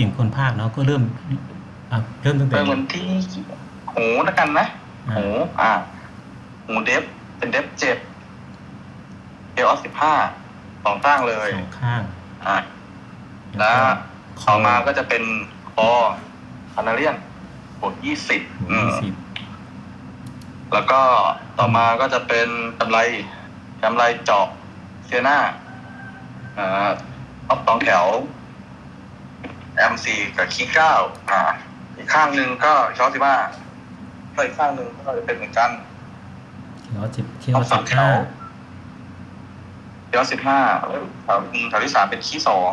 ก่งคนภาคเนาะก็เริ่มอะเริ่มตั้งแต่เริ่มวันที่หูแล้วกันนะอ่าหูอ่าหูเดฟเป็นเดฟเจ็ดเอลสิบห้าสองข้างเลยสองข้างอ่าแล้วต่อมาก็จะเป็นคอคานาเลียนบวกยี่สิบยี่สิบแล้วก็ต่อมาก็จะเป็นกำไรกำไรเจาะเซียนาอ่าท็อปสองแถว M4 กับคีเก้าอ่า อีกข้างหนึ่งก็ช้อสิบ้าแล้วอีกข้างหนึ่งก็จะเป็นเหมือนกันเขียวสิบเขียท็วอปสิสาบมแถห้าวเดี๋ยวสิบห้าแถวแถวที่สามเป็นคีสอง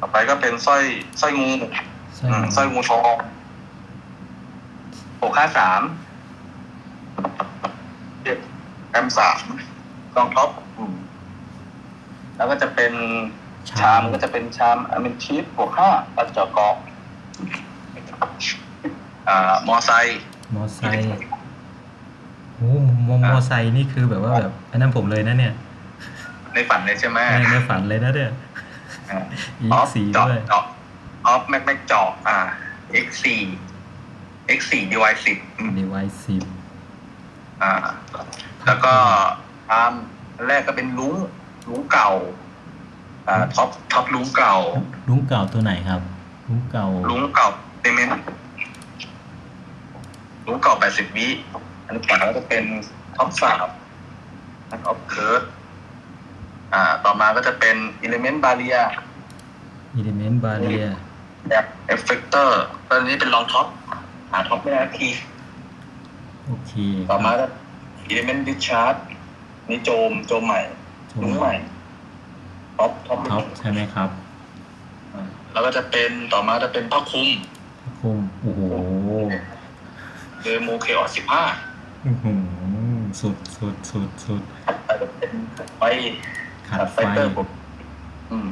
ต่อไปก็เป็นสร้อยสร้อยงูใช่อืมสร้อยงูทองหกห้าสามแอมสามกองท็อปอืมแล้วก็จะเป็น ชามก็จะเป็นชามอเมนชีสบวกห้าตัดจอกอกอ่ามอไซค์มอไซค์โอ้มอมอไซค์นี่คือแบบว่าแบบอันนั้นผมเลยนะเนี่ย ในฝันเลยใช่ไหมในในฝันเลยนะเนี่ยอ่าอีอกอฟสีเจาะด้วยเจาะออฟแม็กแม็กเจาะอ่า x สี่ x สี่ dy สิบดีไวสิบอ่า แล้วก็ตามอันแรกก็เป็นลุงลุงเก่า อ่าท็อปท็อปลุงเก่า ลุงเก่าตัวไหนครับลุงเก่าลุงเก่าเปเมนลุงเก่าแปดสิบวิอันขวาก็จะเป็นท็อปสามท็อปเคิร์ดอ่า ต่อมาก็จะเป็นอิเลเมนต์บาเรียอิเลเมนต์บาเรียแบบเอฟเฟกเตอร์ตอนนี้เป็นรองท็อปหาท็อปไม่ได้ทีโอเค ต่อมาก็อิเลเมนต์ดิชาร์ดนี่โจมโจมใหม่ชลุมงใหม่ ท็อปท็อปท็อปใช่ไหมครับแล้วก็จะเป็นต่อมาจะเป็นผ้าคลุมคุมโอ้โหเดโมเคออสิบห้าอื้อหือสุดสุดสุดสุดจะเป็นไฟขาดไฟไฟเตอร์ผมอืม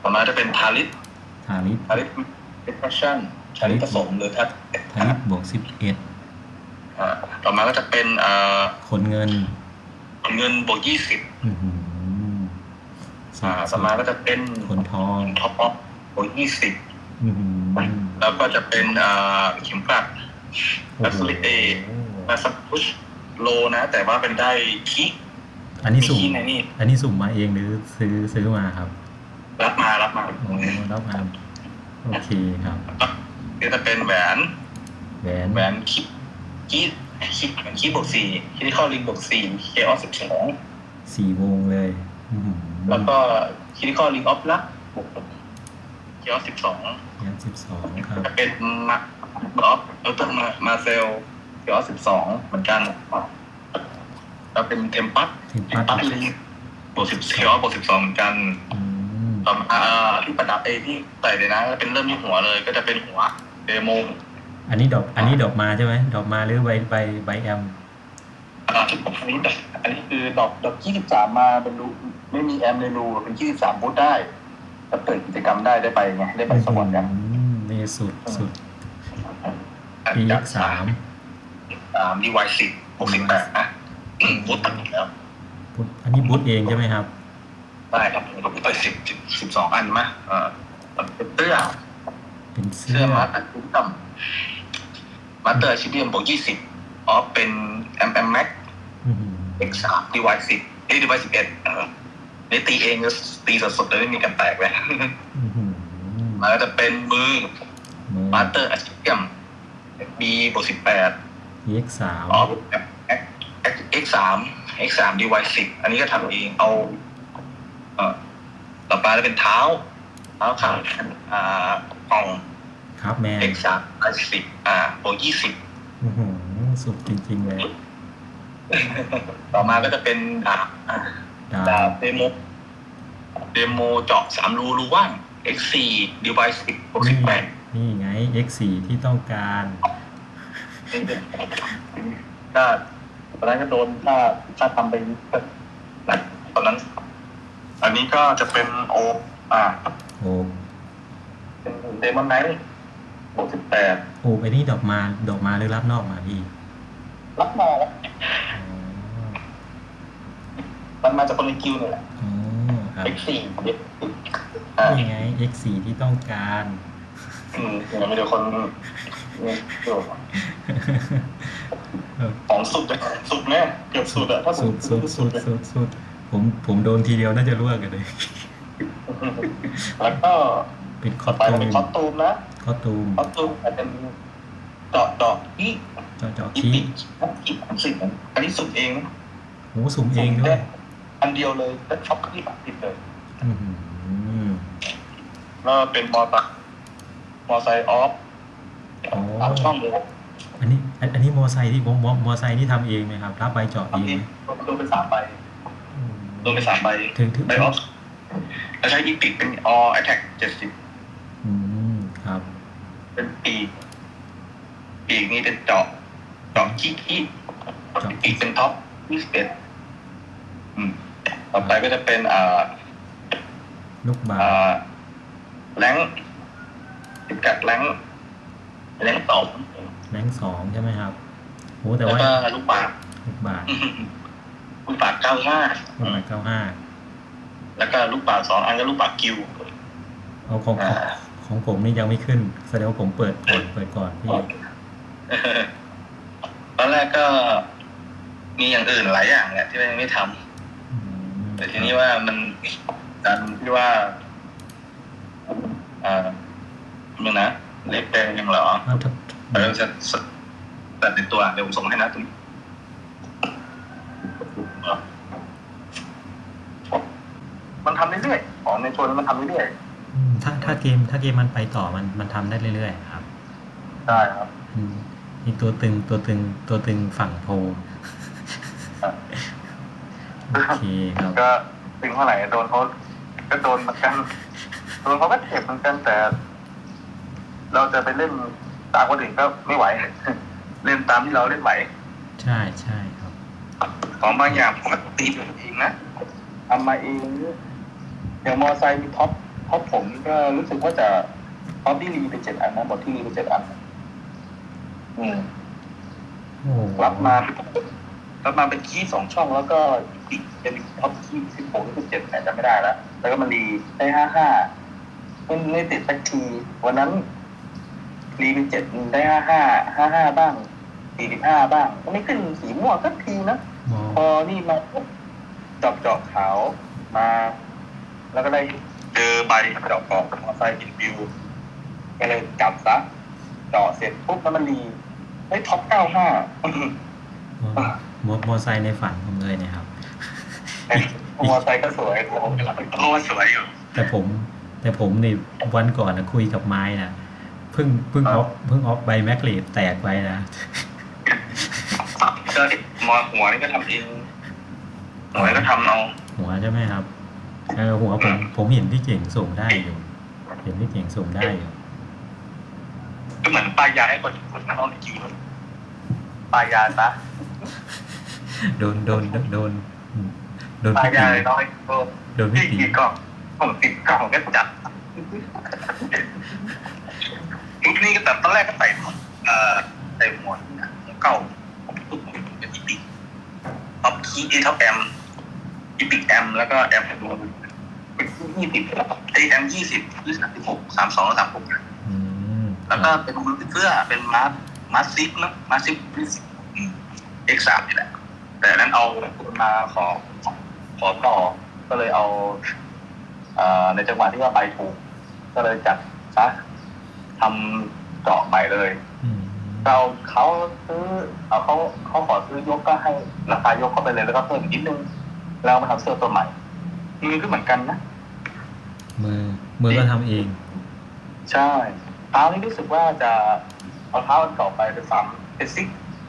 ต่อมาจะเป็นทาริสทาริสทาริสเป็นแฟชั่นทาริสผสมหรือทัดทาริสบวกสิบเอ็ดอ่าต่อมาก็จะเป็นอ่าขนเงินเงินบวกยี่สิบ อื้อหือสุอ่าดต่อมาก็จะเป็นขนทองท็อปออฟบวกยี่สิบอื้อหือแล้วก็จะเป็นอ่าเข็มกลัดโอ้แบโหสลิเอมาสักพุชโลนะ แต่ว่าเป็นได้คีอันนี้สุ่มมีในนี่อันนี้สุ่มมาเองหรือซื้อซื้อมาครับ รับมารับมาโอ้รับมาโอเคครับเดี๋ยวจะเป็นแหวนแหวนแหวนคิดคิดคิดเหมือนคิดบวกสี่คิดที่เข้าลิงบวกสี่เคออสิบสองสี่วงเลย อื้อหือ แล้วก็คิดที่เข้าลิงออฟลักบวกเคออสิบสองแหวนสิบสองครับจะเป็นมาออฟเอลตันมามาเซลเคออสิบสองเหมือนกันแล้วเป็นเทมปัสถึงเทปัมดปัสลิงบวกสิบเคออบวกสิบสองเหมือนกันอืมต่อมาอ่าที่ประดับเอที่ใส่เลยนะก็เป็นเริ่มที่หัวเลย ก็จะเป็นหัวเดโมอันนี้ดอกอันนี้ดอกมาใช่ไหมดอกมาหรือใบใบใบแอม อ่าอันนี้ดอกอันนี้คือดอกดอกยี่สิบสามมาเป็นรูไม่มีแอมในรูเป็นยี่สิบสามบูทได้ถ้าเปิดกิจกรรมได้ได้ไปไงได้ไปสวรรค์กันอืมนี่สุดสุดจาก PX สามสามดีวายสิบหกสิบแปดนะบูทตัดอีกแล้วพุทธอันนี้บูทเองใช่ไหมครับได้ครับผมไปสิบสิบสองอันมาเออเป็นเสื้อเป็นเสื้เสื้ออมาตัดคุ้มต่ำมาเตอร์ชิเดียมบวกยี่สิบ ออฟเป็นแอมแอมแม็กอื้อหือ X สามดีวายสิบเอ้ดีวายสิบเอ็ดนี่ตีเองก็ตีสดๆเลยไม่มีกันแตกเลยอื้อหือมันก็จะเป็นมือมือมาสเตอร์อาชีพบีบวกสิบแปด PX สามออฟ X สาม X สามดีวายสิบอันนี้ก็ทำเองเอาเอ่อต่อไปจะเป็นเท้าเท้าขาอ่ากล่องครับแม่ X สามอาสิบอ่าบวกยี่สิบอื้อหือ สุดจริง ๆ เลย ต่อมาก็จะเป็นดาบอ่าดาดาบบเดโมเดโมเจาะสามรูรูว่าง X สี่ดีวายสิบบวกสิบแปดนี่ไง X4 ที่ต้องการ ก็ตอนนั้นก็โดนถ้าถ้าทำไปหนักตอนนั้น อันนี้ก็จะเป็นโออ่าโอ้เป็นเดมอนไนท์บวกสิบแปดโอ้ไอ้นี่ดอกมาดอกมาหรือรับนอกมาพี่ รับมาแล้วอ๋อมันมาจากคนในคิวนี่แหละ อ๋อครับ X สี่เด็กอ่านี่ไง X4 ที่ต้องการ อืมเดี๋ยวมีเดี๋ยวคนนี่ดูของสุดอะสุดแน่เกือบสุดอะถ้าผมสุดสุดสุดสุดสุดผมผมโดนทีเดียวน่าจะรั่วกันเลย แล้วก็เป็นคอต่อสไปตูจะมเป็นคอสตูมนะคอสตูม คอสตูมอาจจะเป็น เจาะเจาะอีเจาะเจาะอีขี้ปิดอีอันสิบอันนี้สุดเองนะโหสุ่มเองด้วยอันเดียวเลยแล้วช็อปที่ปักติดเลยอื้อหือแล้วเป็นมอเตอร์มอไซค์ออฟอ๋อสามช่องเลยอันนี้ อันอันนี้มอไซค์ที่มอมอมอไซค์นี่ทำเองไหมครับ รับใบเจาะเอทำงเอไหงมรวมเป็นสามใบรวมเป็นสามใบถึงถึงใบออฟแล้วใช้อีปิกเป็นออแอทแทกเจ็ดสิบ ปีกนี่เป็นเจาะเจาะขี้ขี้ปีกเป็นท็อปยี่สิบเอ็ดอืมต่อไปก็จะเป็นอ่าลูกบาศอ่ก์าแรงติดกัดแรงแรงสองแรงสองใช่ไหมครับโหแต่แล้วว่าก็ลูกบาศก์ลูกบาศก์ลูกบาศก์เก้าห้าลูกบาศเก้าห้าแล้วก็ลูกบาศก์สองอันก็ลูกบาศก์กิวเอาของของอ่าของผมนี่ยังไม่ขึ้นแสดงว่าผมเปิดเปิดเปิดก่อนพี่ ตอนแรกก็มีอย่างอื่นหลายอย่างแหละที่ยังไม่ทำอืมแต่ทีนี้ว่ามันดันที่ว่าอ่ามึงนะเล็บแดงยังเหรออ้าวถ้าเราจะตัดในตัวเดี๋ยวผมส่งให้นะตรงนี้มันทำเรื่อยๆของในตัวมันทำเรื่อยอืมถ้าถ้าเกมถ้าเกมมันไปต่อมันมันทำได้เรื่อยๆครับๆใช่ครับอื มนี่ตัวตึงตัวตึงตัวตึงฝั่งโพโอเคครับ ก็ถึงเท่าไหร่โดนเขาก็โดนเหมือนกันโดนเขาก็เจ็บเหมือนกันแต่ เราจะไปเล่นตามคนอื่นก็ไม่ไหว เล่นตามที่เราเล่นไหว ใช่ใช่ครับ ของบางอย่างผมก็ตีเองนะทำมาเองอย่างมอไซค์มีท็อปท็อปผมก็รู้สึกว่าจะท็อปที่รีไปเจ็ดอันนะหมดที่รีไปเจ็ดอันอืมโอ้ รับมารับมาเป็นคีย์สองช่องแล้วก็อีกเป็นท็อปคีย์สิบหกหรือสิบเจ็ดแต่จำไม่ได้แล้ว แล้วก็มันรีได้ห้าห้ามันไม่ติดสักที วันนั้นรีเป็นเจ็ดได้ห้าห้าห้าห้าบ้างสี่สิบห้าบ้างก็ไม่ขึ้นสีม่วงสักทีนะมอพอนี่มาปุ๊บเจาะเจาะขาวมา แล้วก็ได้เจอใบเจาะกรอบมอไซค์อินวิวก็เลยจับซะเจาะเสร็จปุ๊บแล้วมันรี ได้ท็อปเก้าห้ามอมอมอไซค์ในฝันผมเลยเนะครับมอไซค์ก็สวยโอ้โหสวยอยู่ แต่ผม แต่ผมนี่วันก่อนนะคุยกับไม้นะเพิ่งเพิ่งคอรับอฟเพิ่งออฟใบแมกเลดแตกไปนะก็มอหัวนี่ก็ทำเองหัวนี่ก็ทำเอา หัวใช่ไหมครับเออหัวผมผมเห็นพี่เก่งส่งได้อยู่ เห็นพี่เก่งส่งได้อยู่ ก็เหมือนปลายยาให้คนคนนั่งเอาในคิวปลายยาซะโดนโดนโดนโดนโดนปลายพี่ยาตีเลยน้อยโดนโดนพี่พี่ตีกี่กล่องผมติดกล่องก็จัดยุคนี้ก็แต่ตอนแรกก็ใส่เอ่อใส่หมวดเก่าผมทุกผมเป็นอีปิกท็อปคีย์ท็อปแอมอีปิกแอมแล้วก็แอมรวมเป็นยี่สิบไอแอมยี่สิบหรือสามสิบหกสามสองสามหกอืม แล้วก็เป็นมือเสื้อเป็นมาร์มาร์ซิกนะมาร์ซิกเอ็กซ์สามนี่แหละ แต่นั้นเอาคนมาขอขอต่อก็เลยเอาเอ่อในจังหวะที่ว่าใบถูก ก็เลยจัดซะทำเจาะใหม่เลยอืมเราเขาซื้อเอาเขาเขาขอซื้อยกก็ให้ราคายกเข้าไปเลยแล้วก็เพิ่มอีกนิดนึงแล้วมาทำเสื้อตัวใหม่มือก็เหมือนกันนะมือมือก็ทำเอง ใช่ เท้านี่รู้สึกว่าจะเอาเท้าอันเก่าไปเป็นสามเป็นซิก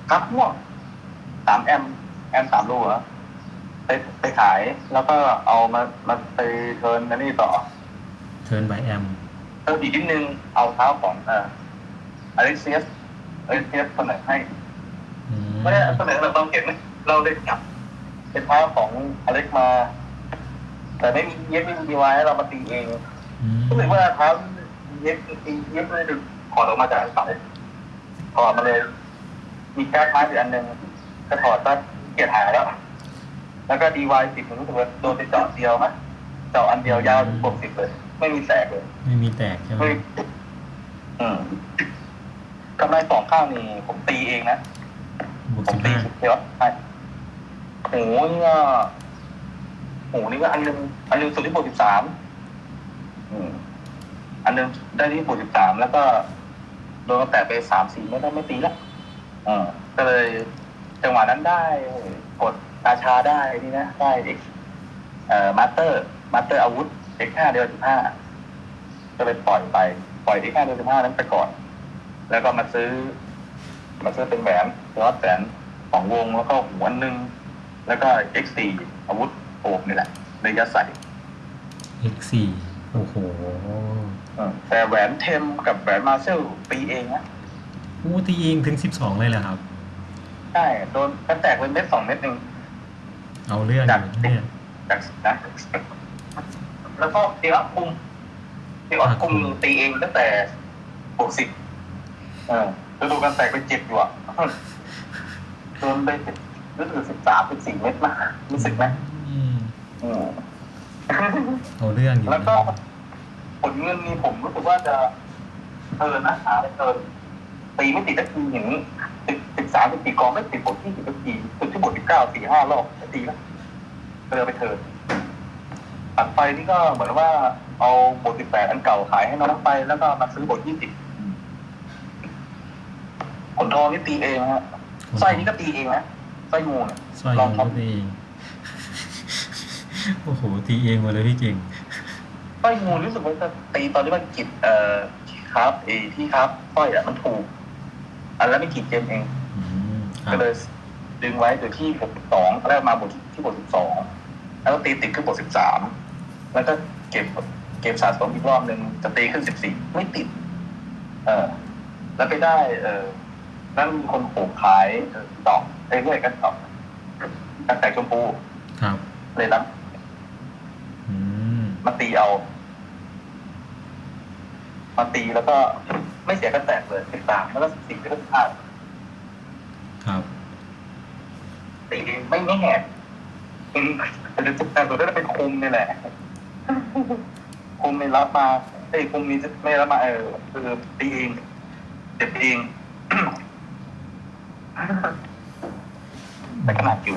ครับม่วงสามแอมแอมสามลูกเหรอไปไปขายแล้วก็เอามามาไปเทิร์นอันนี่ต่อเทิร์นบายแอมเพิ่มอีกนิดนึงเอาเท้าของเอ่ออเล็กเซียสอเล็กเซียสเสนอให้อืมไม่ได้เสนอเราต้องเห็นไหมเราเลยจับ เป็นเท้าของอเล็กมา แต่ไม่มีเย็บไม่มีดีไว้เรามาตีเองอืมรู้สึกว่าเท้า เย็บตีเย็บเลยดึงถอดออกมาจากเสาถอดมาเลย มีแก๊สไม้อีกอันหนึ่งก็ถอดก็เกียร์หายแล้ว แล้วก็ดีวายสิบผมรู้สึกว่าโดนไปเจาะเดียวมั้ยเจาะอันเดียวยาวถึงหกสิบเลย ไม่มีแตกเลย ไม่มีแตกใช่ไหมไม่อืมกำไรสองข้างนี่ผมตีเองนะบวกผสิมบตีห้าเดียวใช่โหนี่ก็โหนี่ก็อันหนึงอันหนึงสุดที่บวกสิบสามอัน หนึงได้ที่บวกสิบสามแล้วก็โดนกระแตะไปสามสี่ไม่ได้ไม่ตีละอ่าก็เลยจังหวะนั้นได้กดราชาได้นี่นะ ได้เด็กเอ่อมาสเตอร์มาสเตอร์อาวุธเด็กห้าเดือนสิบห้าก็เลยปล่อยไป ปล่อยเด็กห้าเดือนสิบห้านั้นไปก่อน แล้วก็มาซื้อ มาซื้อเป็นแหวนรอดแหวนสองวงแล้วก็หัวหนึ่งแล้วก็ X4 อาวุธโอบนี่แหละเลยยัดใส่เอ็กสี่โอ้โห แต่แหวนเทมกับแหวนมาเซลตีเองนะอู้ตีเองถึงสิบสองเลยเหรอครับ ใช่โดนกระแตกเป็นเม็ดสองเม็ดหนึ่งเอาเรื่องอยู่เนี่ย จากนะแล้วก็ตีออฟคุมตีออฟคุมตีเองตั้งแต่บวกสิบเออแล้วดูกันแตกไปเจ็บอยู่อะโดนไปรู้สึกสิบสามสิบสี่เม็ดมารู้สึกไหมอืมอืมเอาเรื่องอยู่แล้วก็นะ ผลเงินนี่ผมรู้สึกว่าจะเทินนะหาไม่เทินตีไม่ติดสักทีอย่างนี้สิบสิบสามสิบสี่กองไม่ติดบทที่สิบสักทีสุดที่บทที่เก้าสี่ห้ารอบไม่ตีแล้วก็เลยเอาไปเทินตัดไฟนี่ก็เหมือนว่าเอาบทสิบแปดอันเก่าขายให้น้องไปแล้วก็มาซื้อบทยี่สิบผลทองนี่ตีเองฮะไส้นี่ก็ตีเองนะไส้งูเนี่ยสร้อยลลองงครับก็ตีเองโอ้โหตีเองหมดเลยพี่เก่ง สร้อยงูรู้สึกว่าจะตีตอนที่มันกิดเอ่อครับเอที่ครับสร้อยอะมันถูก อันแล้วไม่กี่เกมเอง อืมครัก็บเลยดึงไว้โดยที่บทสองแรกมาบทที่บทสิบสองแล้วก็ตีติดขึ้นบทสิบสามแล้วก็เก็บเก็บสะสมอีกรอบหนึ่งจะตีขึ้นสิบสี่ไม่ติด เออแล้วไปได้ เออนั่นมีคนโขกขายเอ่อดอกเรื่อยๆกันดอกกันแต่ชมพูครับเลยรับอื มมาตีเอา มาตีแล้วก็ไม่เสียกันแตกเลยสิบสามแล้วก็สิบสี่ก็สิบห้าครับตีไม่ไม่แหกเป็นเป็นสิบแปดตัวได้เป็นคุมนี่แหละคุมไม่รับมาไอ้ยคุมนี้ไม่รับมาเออคือตีเองเจ็บเองแต่ขนาดอยู่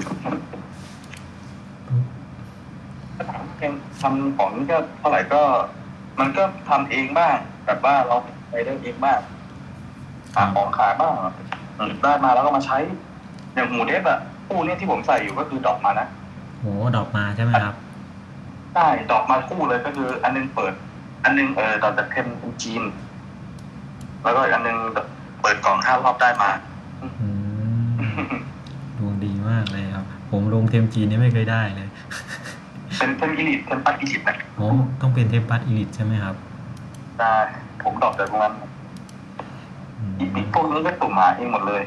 ทำของนี่ก็เท่าไหร่ก็ มันก็ทำเองบ้างแบบว่าเราไปได้เองบ้างหาของขายบ้างอืมได้มาแล้วก็มาใช้ อย่างหมูเทปอะคู่เนี้ที่ผมใส่อยู่ก็คือดอกมานะโหดอกมาใช่ไหมครับใช่ดอกมาคู่เลยก็คือ อันนึงเปิด อันนึงเออดอกจากเทมเป็นจีน แล้วก็อีกอันนึงเปิดกล่องห้ารอบได้มาอืมดวงดีมากเลยครับ ผมลงเทมจีนนี่ไม่เคยได้เลย เป็นเทมอีลิทเทมปัตอีลิทนะโอ้ต้องเป็นเทมปัสอีลิทใช่ไหมครับได้ผมดอกจากตรงนั้นอืมอีปิกพวกนี้ก็ตุ่มหาเองหมดเลย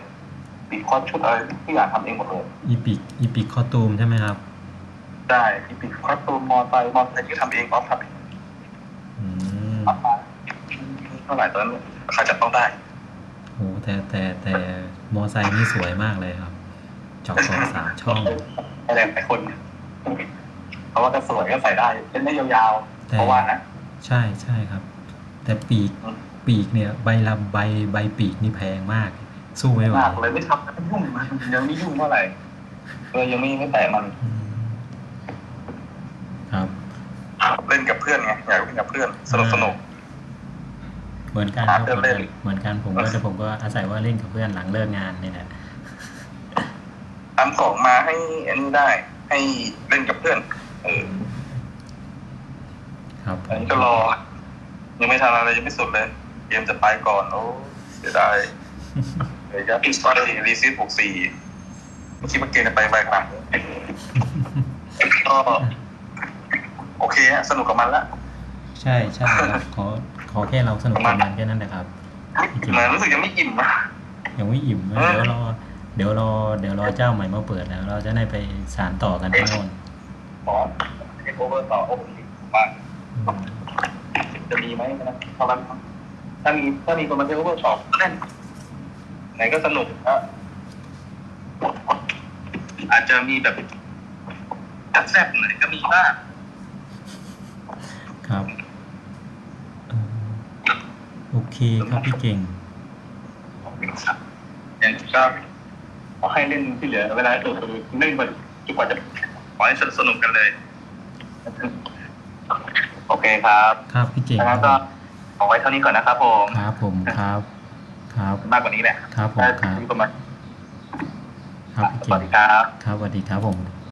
ปิดคอร์สชุดอะไรที่อยากทำเองหมดเลยอีพิกอีพิกคอตูมใช่ไหมครับได้อีปิดคอร์สตูมมอไซค์มอไซค์ที่ทำเองออฟทำเองอืมทำมาเท่าไหร่ตอนนั้นใครจะต้องได้โหแต่แต่แต่มอไซค์นี่สวยมากเลยครับจอกกอบสามช่องอะไรหลายคน เพราะว่าก็สวยก็ใส่ได้เป็นได้ยาวๆแต่เพราะว่านะใช่ใช่ครับ แต่ปีกอืมปีกเนี่ย ใบละใบใบปีกนี่แพงมาก สู้ไม่ไหวมากเลยไม่ทำไม่ยุ่งมันยังไม่ยุ่งเท่าไหร่เลยยังไม่ไม่แตะมันอืมครับเล่นกับเพื่อนไงอยากเล่นกับเพื่อนสนุกสนุกเหมือนกันครับหาเพื่อนเหมือนเล่กันนเหมือนกันผมก็แต่ผมก็อาศัยว่าเล่นกับเพื่อนหลังเลิกงานนี่แหละทำของมาให้อันนี้ได้ ให้เล่นกับเพื่อน เออครับผอันมนี้ก็รอ ยังไม่ทันอะไรยังไม่สุดเลย เกมจะไปก่อนโอ้เสียดายเดี๋ยวจะปิดไปรีซีฟหกสี่ไม่คิดว่าเกมจะไปไปขนาดนี้ก็โอเคฮะสนุกกับมันละ ใช่ใช่ครับขอขอแค่เราสนุกกับมันแค่นั้นแหละครับ เหมือนรู้สึกยังไม่อิ่มนะยังไม่อิ่มนะเออเดี๋ยวรอเดี๋ยวรอเดี๋ยวรอเจ้าใหม่มาเปิดแล้ว เราจะได้ไปสารต่อกันที่โน่น ขอเทคโอเวอร์ต่อโอ้โหบ้างอืมจะมีไหมนะถ้ามันถ้ามีถ้ามีคนมาเทคโอเวอร์สอบเล่นไหนก็สนุกนะอาจจะมีแบบจัดแซ่บหน่อยก็มีบ้างครับโอเคครับพี่เก่งอย่างก็ขอให้เล่นที่เหลือเวลาเออเล่นมันจนกว่าจะ ขอให้สนุกกันเลย โอเคครับครับพี่เก่งดังนั้นก็ขอไว้เท่านี้ก่อนนะครับผมครับผมครับ ครับมากกว่านี้แหละครับผมถ้าครับที่ประมาณครับพี่สเก่วังสดีครับครับสวัสดีครับผม